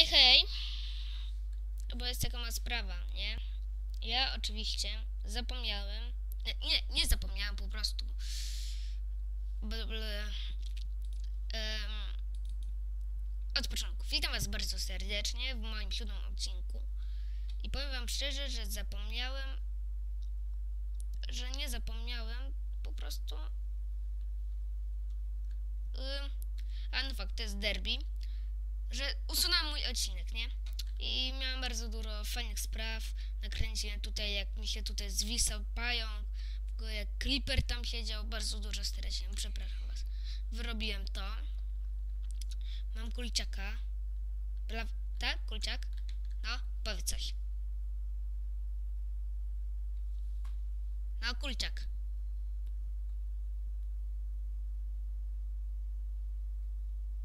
Hej, hej. Bo jest taka ma sprawa, nie? Ja oczywiście zapomniałem. Nie, nie, zapomniałem po prostu. Ble, ble, em, od początku. Witam Was bardzo serdecznie w moim siódmym odcinku. I powiem Wam szczerze, że zapomniałem, że nie zapomniałem po prostu. Ym, a no fakt, to jest derby, że usunąłem mój odcinek, nie? I miałem bardzo dużo fajnych spraw. Nakręciłem tutaj, jak mi się tutaj zwisał pająk, jak Creeper tam siedział, bardzo dużo straciłem, przepraszam Was. Wyrobiłem to. Mam kulciaka. Pra... Tak? Kulciak? No, powiedz coś. No, kulciak.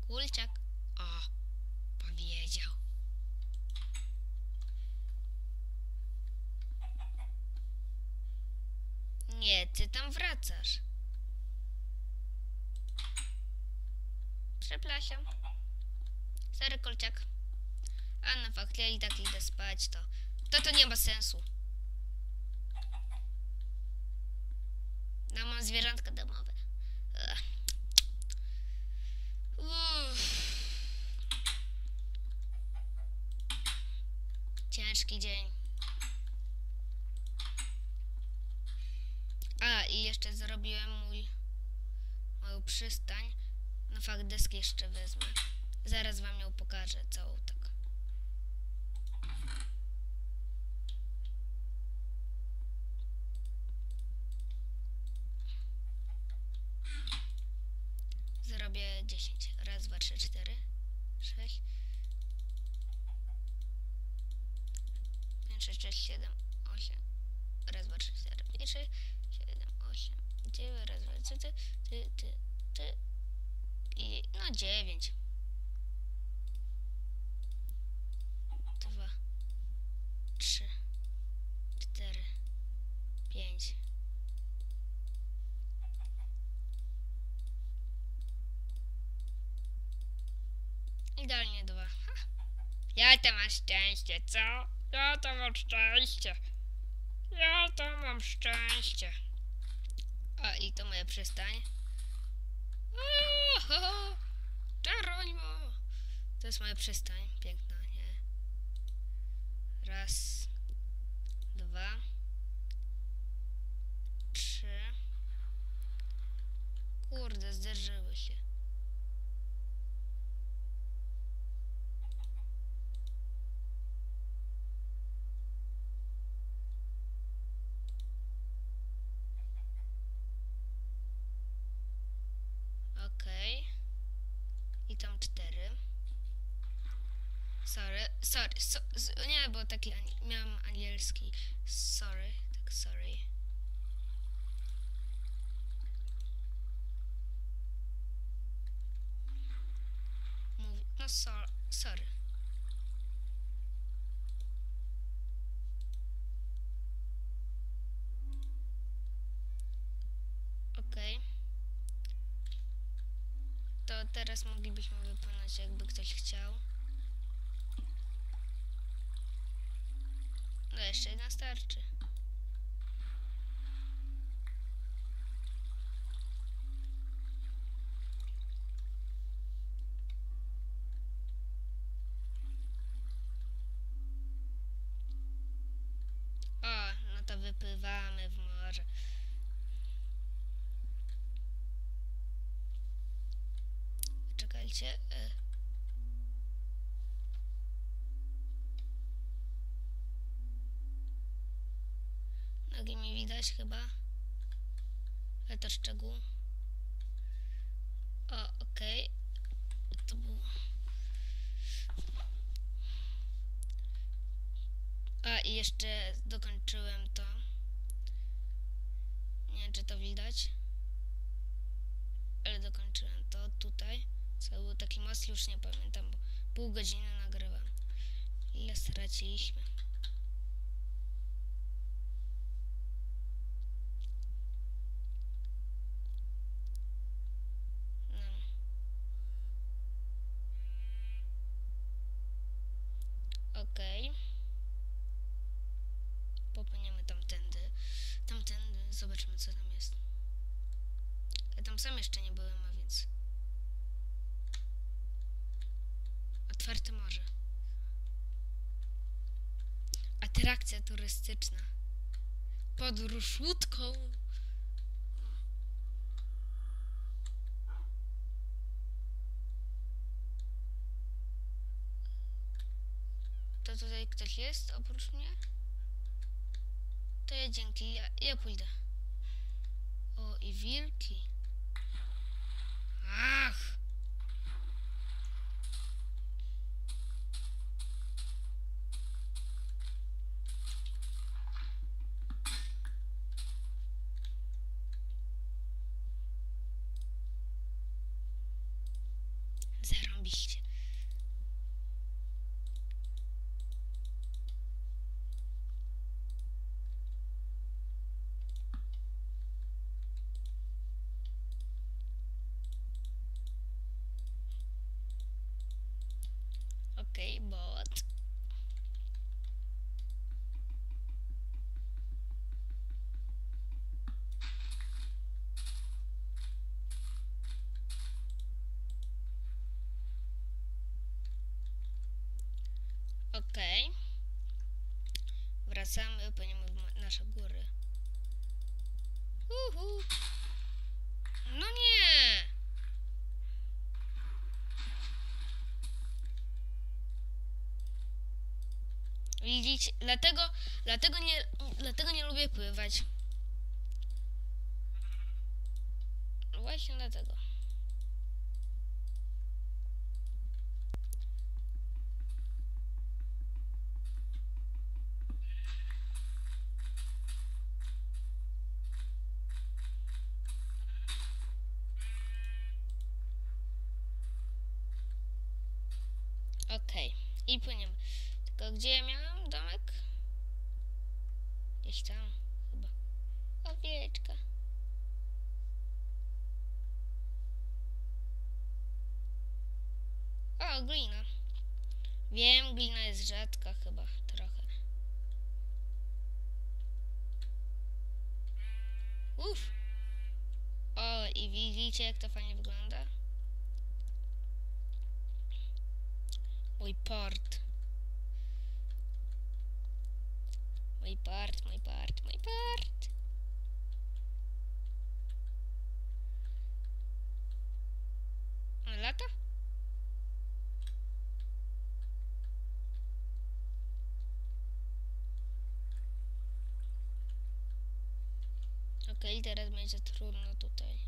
Kulciak. O, powiedział. Nie, ty tam wracasz. Przepraszam. Sorry, kolciak. A no fakt, ja i tak idę spać, to... To to nie ma sensu. No, mam zwierzątka domowe. Uff. Ciężki dzień. A, i jeszcze zrobiłem mój... moją przystań. No fakt, deski jeszcze wezmę. Zaraz wam ją pokażę całą tak. Zrobię 10. Raz, dwa, trzy, cztery, sześć. Pięć, sześć, sześć, siedem, osiem. Raz, dwa, trzy, cztery, pięć, sześć, siedem, osiem, dziewięć, raz, dwa, trzy, ty, ty, ty, ty. I no dziewięć. Dwa, trzy, cztery, pięć. Idealnie dwa. Ha. Ja to mam szczęście, co? Ja to mam szczęście. Ja to mam szczęście. A i to moja przystań. Oho. To jest moja przystań. Piękna, nie? Raz, dwa, trzy. Kurde, zderzyły się. Okej. I tam cztery. Sorry, sorry, so, nie, bo taki ani- miałam angielski. Sorry, tak sorry. Mówi, no so, sorry. Okej. To teraz moglibyśmy wypłynąć, jakby ktoś chciał. Jeszcze jedna starczy. O, no to wypływamy w morze. Czekajcie. Chyba. Ale to szczegół. O, okej. To był... A, i jeszcze dokończyłem to. Nie wiem, czy to widać ale dokończyłem to tutaj. Co był taki most, już nie pamiętam, bo pół godziny nagrywam. Ile straciliśmy? No. Okej. Popłyniemy tamtędy. Tamtędy. Zobaczymy, co tam jest. Ja tam sam jeszcze nie byłem, a więc... Otwarte morze. Atrakcja turystyczna. Podróż łódką. Tutaj ktoś jest oprócz mnie? To ja dzięki, ja, ja pójdę. O, i wilki. Ach! Okej. Wracamy, płyniemy w nasze góry. Uhu. No nie! Widzicie, dlatego, dlatego, nie, dlatego nie lubię pływać. Właśnie dlatego. Okej, i płyniemy. Tylko gdzie ja miałam domek? Gdzieś tam chyba. Owieczka. O, glina. Wiem, glina jest rzadka chyba trochę. Uff. O, i widzicie jak to fajnie wygląda? Mój port. Mój part, mój part, mój part. On lata? Okej, teraz będzie trudno tutaj.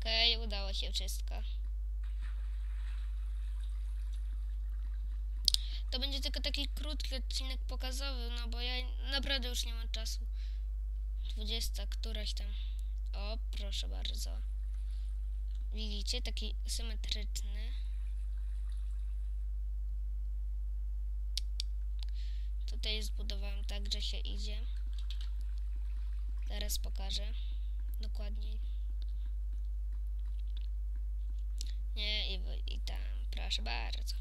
Okej, udało się wszystko. To będzie tylko taki krótki odcinek pokazowy, no bo ja naprawdę już nie mam czasu. 20, któraś tam. O, proszę bardzo. Widzicie, taki symetryczny. Tutaj zbudowałem tak, że się idzie. Zaraz pokażę dokładniej. Nie, i, i tam, proszę bardzo.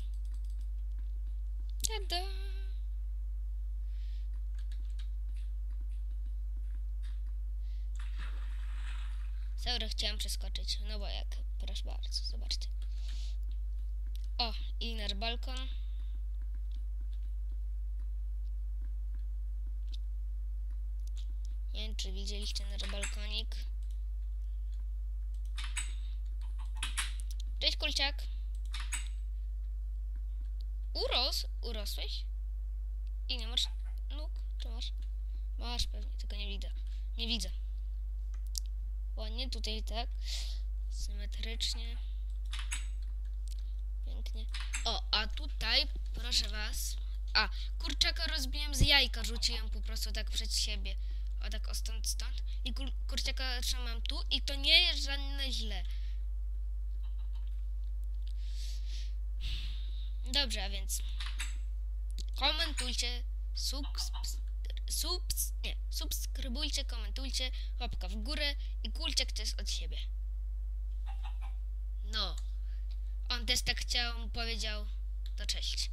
Tada! Sorry, chciałam przeskoczyć, no bo jak, proszę bardzo, zobaczcie. O, i nasz balkon. Nie wiem, czy widzieliście nasz balkonik. Cześć, kulciak. Uros? Urosłeś? I nie masz nóg? Czy masz? Masz pewnie, tylko nie widzę. Nie widzę. Ładnie tutaj, tak? Symetrycznie. Pięknie. O, a tutaj, proszę was. A, kurczaka rozbiłem z jajka, rzuciłem po prostu tak przed siebie. O, tak o stąd, stąd. I kur kurczaka trzymam tu i to nie jest żadne źle. Dobrze, a więc komentujcie, subs, subs, nie, subskrybujcie, komentujcie, łapka w górę i kulciak to jest od siebie. No, on też tak chciał, powiedział, to cześć.